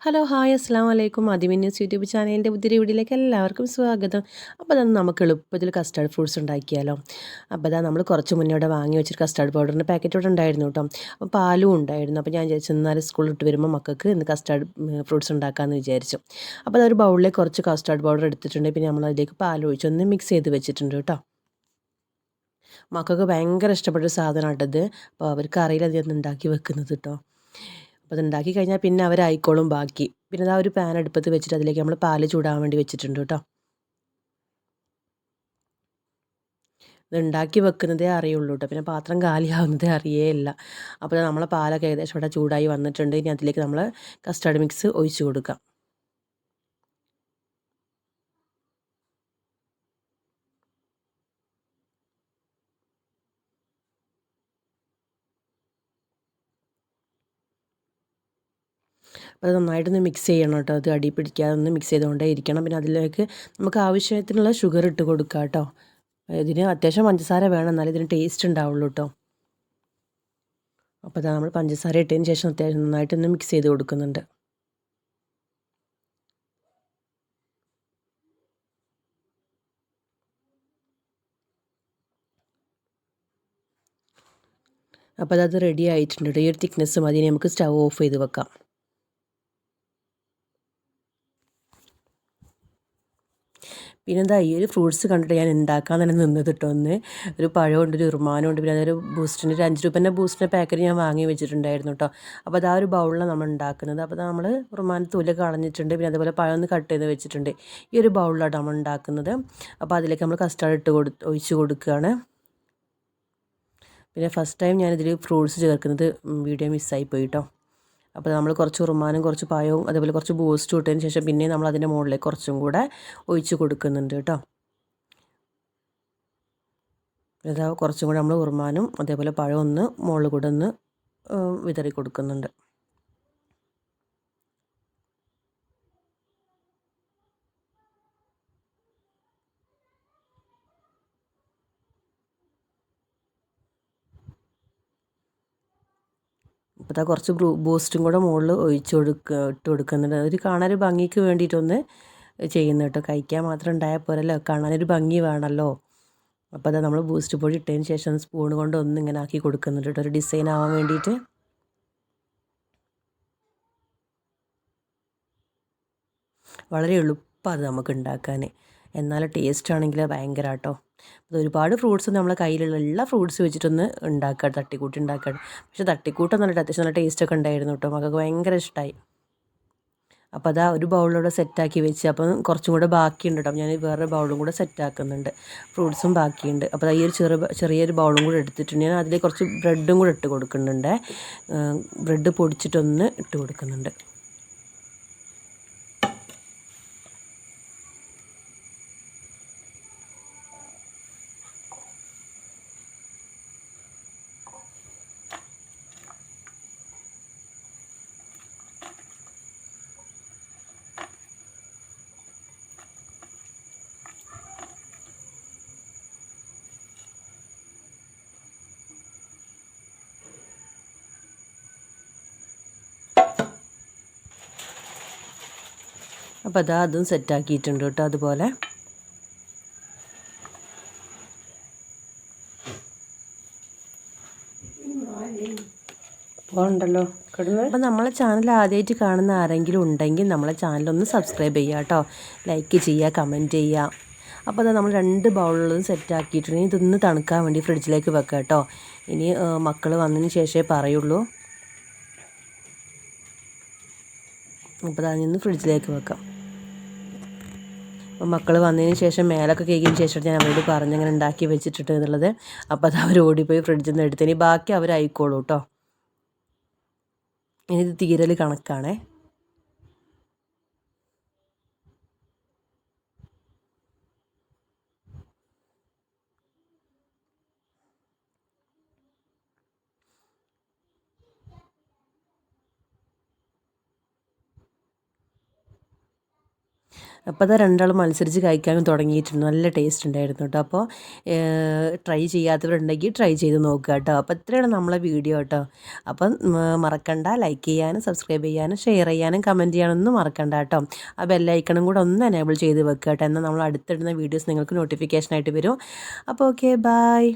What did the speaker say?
Hello hi അസ്സാം വലൈക്കും അതിമിൻ news YouTube ചാനലിന്റെ പുതിയ വീഡിയോയിലേക്ക് എല്ലാവർക്കും സ്വാഗതം. അപ്പോൾ അതാണ് നമുക്ക് എളുപ്പത്തിൽ കസ്റ്റാർഡ് ഫ്രൂട്ട്സ് ഉണ്ടാക്കിയാലോ. അപ്പോൾ അതാ നമ്മൾ കുറച്ച് മുന്നേ ഇവിടെ വാങ്ങി വെച്ചൊരു കസ്റ്റാർഡ് പൗഡറിന്റെ പാക്കറ്റ് ഇവിടെ ഉണ്ടായിരുന്നു കേട്ടോ. അപ്പോൾ പാലും ഉണ്ടായിരുന്നു. അപ്പോൾ ഞാൻ വിചാരിച്ചു എന്നാൽ സ്കൂളിൽ ഇട്ട് വരുമ്പോൾ മക്കൾക്ക് ഇന്ന് കസ്റ്റാർഡ് ഫ്രൂട്ട്സ് ഉണ്ടാക്കാമെന്ന് വിചാരിച്ചു. അപ്പോൾ അതൊരു ബൗളിലേക്ക് കുറച്ച് കസ്റ്റാർഡ് പൗഡർ എടുത്തിട്ടുണ്ട്. പിന്നെ നമ്മൾ അതിലേക്ക് പാൽ ഒഴിച്ച് ഒന്ന് മിക്സ് ചെയ്ത് വെച്ചിട്ടുണ്ട് കേട്ടോ. മക്കൾക്ക് ഭയങ്കര ഇഷ്ടപ്പെട്ട സാധനമായിട്ടത്. അപ്പോൾ അവർക്ക് അറിയില്ല അത് ഉണ്ടാക്കി വെക്കുന്നത് കേട്ടോ. അപ്പോൾ അത് ഉണ്ടാക്കി കഴിഞ്ഞാൽ പിന്നെ അവരായിക്കോളും ബാക്കി. പിന്നെ ആ ഒരു പാൻ അടുപ്പത്ത് വെച്ചിട്ട് അതിലേക്ക് നമ്മൾ പാൽ ചൂടാൻ വേണ്ടി വെച്ചിട്ടുണ്ട് കേട്ടോ ഉണ്ടാക്കി വെക്കുന്നതേ അറിയുള്ളൂ കേട്ടോ പിന്നെ പാത്രം കാലിയാവുന്നതേ അറിയേ ഇല്ല. അപ്പോൾ നമ്മളെ പാലൊക്കെ ഏകദേശം ഇവിടെ ചൂടായി വന്നിട്ടുണ്ട്. ഇനി അതിലേക്ക് നമ്മൾ കസ്റ്റാർഡ് മിക്സ് ഒഴിച്ച് കൊടുക്കാം. അപ്പോൾ അത് നന്നായിട്ടൊന്ന് മിക്സ് ചെയ്യണം കേട്ടോ. അത് അടി പിടിക്കാതെ ഒന്ന് മിക്സ് ചെയ്തുകൊണ്ടേ ഇരിക്കണം. പിന്നെ അതിലേക്ക് നമുക്ക് ആവശ്യത്തിനുള്ള ഷുഗർ ഇട്ട് കൊടുക്കുക കേട്ടോ. ഇതിന് അത്യാവശ്യം പഞ്ചസാര വേണം. എന്നാലേ ഇതിന് ടേസ്റ്റ് ഉണ്ടാവുള്ളൂ കേട്ടോ. അപ്പോൾ നമ്മൾ പഞ്ചസാര ഇട്ടതിന് ശേഷം അത്യാവശ്യം നന്നായിട്ടൊന്ന് മിക്സ് ചെയ്ത് കൊടുക്കുന്നുണ്ട്. അപ്പോൾ അത് റെഡി ആയിട്ടുണ്ട് ഈ ഒരു തിക്നെസ് മതി. നമുക്ക് സ്റ്റവ് ഓഫ് ചെയ്ത് വെക്കാം. പിന്നെന്താ ഈ ഒരു ഫ്രൂട്ട്സ് കണ്ടിട്ട് ഞാൻ ഉണ്ടാക്കാൻ തന്നെ നിന്നത് കേട്ടോ ഒന്ന് ഒരു പഴമുണ്ട് ഒരു ഉറുമാനുണ്ട് പിന്നെ അതൊരു ബൂസ്റ്റിന്റെ ഒരു അഞ്ച് രൂപേന്റെ ബൂസ്റ്റിന്റെ പാക്കറ്റ് ഞാൻ വാങ്ങി വെച്ചിട്ടുണ്ടായിരുന്നു കേട്ടോ അപ്പോൾ അത് ആ ഒരു ബൗളിലാണ് നമ്മൾ ഉണ്ടാക്കുന്നത് അപ്പോൾ നമ്മൾ ഉറുമാൻ തൊലി കളഞ്ഞിട്ടുണ്ട് പിന്നെ അതുപോലെ പഴം ഒന്ന് കട്ട് ചെയ്ത് വെച്ചിട്ടുണ്ട്. ഈ ഒരു ബൗളിലാണ് നമ്മൾ ഉണ്ടാക്കുന്നത് അപ്പോൾ അതിലേക്ക് നമ്മൾ കസ്റ്റാർഡ് ഇട്ട് കൊടു ഒഴിച്ച് കൊടുക്കുകയാണ് പിന്നെ ഫസ്റ്റ് ടൈം ഞാനിതിൽ ഫ്രൂട്ട്സ് ചേർക്കുന്നത് വീഡിയോ മിസ്സായി പോയി കേട്ടോ അപ്പോൾ നമ്മൾ കുറച്ച് ഉറുമാനും കുറച്ച് പായവും അതേപോലെ കുറച്ച് ബൂസ്റ്റ് ഇട്ടതിന് ശേഷം പിന്നെ നമ്മൾ അതിന്റെ മുകളിലേക്ക് കുറച്ചും കൂടെ ഒഴിച്ച് കൊടുക്കുന്നുണ്ട് കേട്ടോ. അതാ കുറച്ചും കൂടെ നമ്മൾ ഉറുമാനും അതേപോലെ പഴം ഒന്ന് മുകളിൽ കൂടെ ഒന്ന് വിതറി കൊടുക്കുന്നുണ്ട്. അപ്പോൾ അതാ കുറച്ച് ബൂസ്റ്റും കൂടെ മുകളിൽ ഒഴിച്ച് കൊടുക്കുക ഇട്ട് കൊടുക്കുന്നുണ്ട്. ഒരു കാണാനൊരു ഭംഗിക്ക് വേണ്ടിയിട്ടൊന്ന് ചെയ്യുന്നു കേട്ടോ. കഴിക്കാൻ മാത്രം ഉണ്ടായാൽ പോരല്ലോ. കാണാനൊരു ഭംഗി വേണമല്ലോ അപ്പോൾ അതാ നമ്മൾ ബൂസ്റ്റ് പൊടി ഇട്ടതിന് ശേഷം സ്പൂൺ കൊണ്ട് ഒന്ന് ഇങ്ങനെ ആക്കി കൊടുക്കുന്നുണ്ട് കേട്ടോ. ഒരു ഡിസൈൻ ആവാൻ വേണ്ടിയിട്ട്. വളരെ എളുപ്പമാണ് അത് നമുക്ക് ഉണ്ടാക്കാൻ എന്നാൽ ടേസ്റ്റ് ആണെങ്കിൽ ഭയങ്കര കേട്ടോ. അത് ഒരുപാട് ഫ്രൂട്ട്സ് നമ്മളെ കയ്യിലുള്ള എല്ലാ ഫ്രൂട്ട്സ് വെച്ചിട്ടൊന്ന് ഉണ്ടാക്കുക തട്ടിക്കൂട്ടി ഉണ്ടാക്കുക പക്ഷേ തട്ടിക്കൂട്ട് നല്ല അത്യാവശ്യം നല്ല ടേസ്റ്റൊക്കെ ഉണ്ടായിരുന്നു കേട്ടോ. മക്കൾക്ക് ഭയങ്കര ഇഷ്ടമായി അപ്പോൾ അതാ ഒരു ബൗളിലൂടെ സെറ്റാക്കി വെച്ച്. അപ്പം കുറച്ചും കൂടെ ബാക്കിയുണ്ട് കേട്ടോ. ഞാൻ വേറെ ബൗളും കൂടെ സെറ്റാക്കുന്നുണ്ട് ഫ്രൂട്ട്സും ബാക്കിയുണ്ട്. അപ്പോൾ ഈ ഒരു ചെറു ചെറിയൊരു ബൗളും കൂടെ എടുത്തിട്ടുണ്ട്. ഞാൻ അതിലേക്ക് കുറച്ച് ബ്രെഡും കൂടെ ഇട്ട് കൊടുക്കുന്നുണ്ട്. ബ്രെഡ് പൊടിച്ചിട്ടൊന്ന് ഇട്ട് കൊടുക്കുന്നുണ്ട്. അപ്പോൾ അതാ അതും സെറ്റാക്കിയിട്ടുണ്ട് കേട്ടോ അതുപോലെ. ഉണ്ടല്ലോ അപ്പോൾ നമ്മളെ ചാനൽ ആദ്യമായിട്ട് കാണുന്ന ആരെങ്കിലും ഉണ്ടെങ്കിൽ നമ്മളെ ചാനലൊന്ന് സബ്സ്ക്രൈബ് ചെയ്യുക കേട്ടോ. ലൈക്ക് ചെയ്യുക കമന്റ് ചെയ്യുക. അപ്പോൾ അത് നമ്മൾ രണ്ട് ബൗളുകളും സെറ്റാക്കിയിട്ടുണ്ടെങ്കിൽ ഇതൊന്ന് തണുക്കാൻ വേണ്ടി ഫ്രിഡ്ജിലേക്ക് വെക്കാം കേട്ടോ. ഇനി മക്കൾ വന്നതിന് ശേഷമേ പറയുള്ളൂ. അപ്പോൾ അതിൽ നിന്ന് ഫ്രിഡ്ജിലേക്ക് വെക്കാം. അപ്പോൾ മക്കൾ വന്നതിന് ശേഷം മേലൊക്കെ കേൾക്കിയതിന് ശേഷം ഞാൻ അവരോട് പറഞ്ഞ് അങ്ങനെ ഉണ്ടാക്കി വെച്ചിട്ടുണ്ട് എന്നുള്ളത് അപ്പോൾ അത് അവർ ഓടിപ്പോയി ഫ്രിഡ്ജിൽ നിന്ന് എടുത്തതിന് ബാക്കി അവരായിക്കോളൂ കേട്ടോ ഇനി ഇത് തീരൽ കണക്കാണേ. അപ്പോൾ അത് രണ്ടാളും മത്സരിച്ച് കഴിക്കാനും തുടങ്ങിയിട്ടുണ്ട്. നല്ല ടേസ്റ്റ് ഉണ്ടായിരുന്നു കേട്ടോ അപ്പോൾ ട്രൈ ചെയ്യാത്തവരുണ്ടെങ്കിൽ ട്രൈ ചെയ്ത് നോക്കുക കേട്ടോ അപ്പോൾ ഇത്രയാണ് നമ്മളെ വീഡിയോ കേട്ടോ അപ്പം മറക്കണ്ട. ലൈക്ക് ചെയ്യാനും സബ്സ്ക്രൈബ് ചെയ്യാനും ഷെയർ ചെയ്യാനും കമന്റ് ചെയ്യാനൊന്നും മറക്കണ്ട കേട്ടോ ആ ബെല്ലൈക്കണും കൂടെ ഒന്ന് എനേബിൾ ചെയ്ത് വെക്കുക കേട്ടോ എന്നാൽ നമ്മൾ അടുത്തിടുന്ന വീഡിയോസ് നിങ്ങൾക്ക് നോട്ടിഫിക്കേഷനായിട്ട് വരും. അപ്പോൾ ഓക്കെ ബായ്